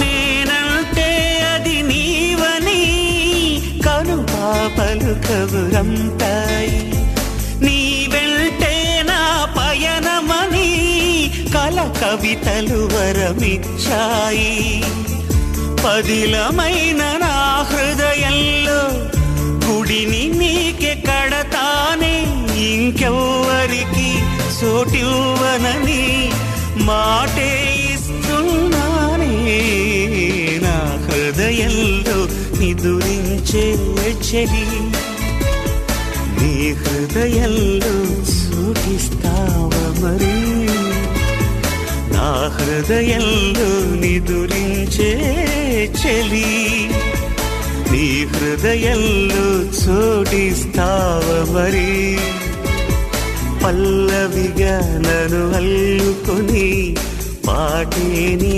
నేనంటే అది నీవని కను పాపలు కబురంతాయి నీ వెంటే నా పయనమని కల కవితలు వరమిచ్చాయి. పదిలమైన నా హృదయంలో గుడిని నీకే కడతానే ఇంకెవ్వరికి సోటివ్వనని మాటే నిదురించే చెలి నీ హృదయంలో సూటిస్తావ మరి? నా హృదయంలో నిదురించే చెలి నీ హృదయంలో చోటిస్తావ మరి? పల్లవిగా నన్ను అల్లుకొని పాటేని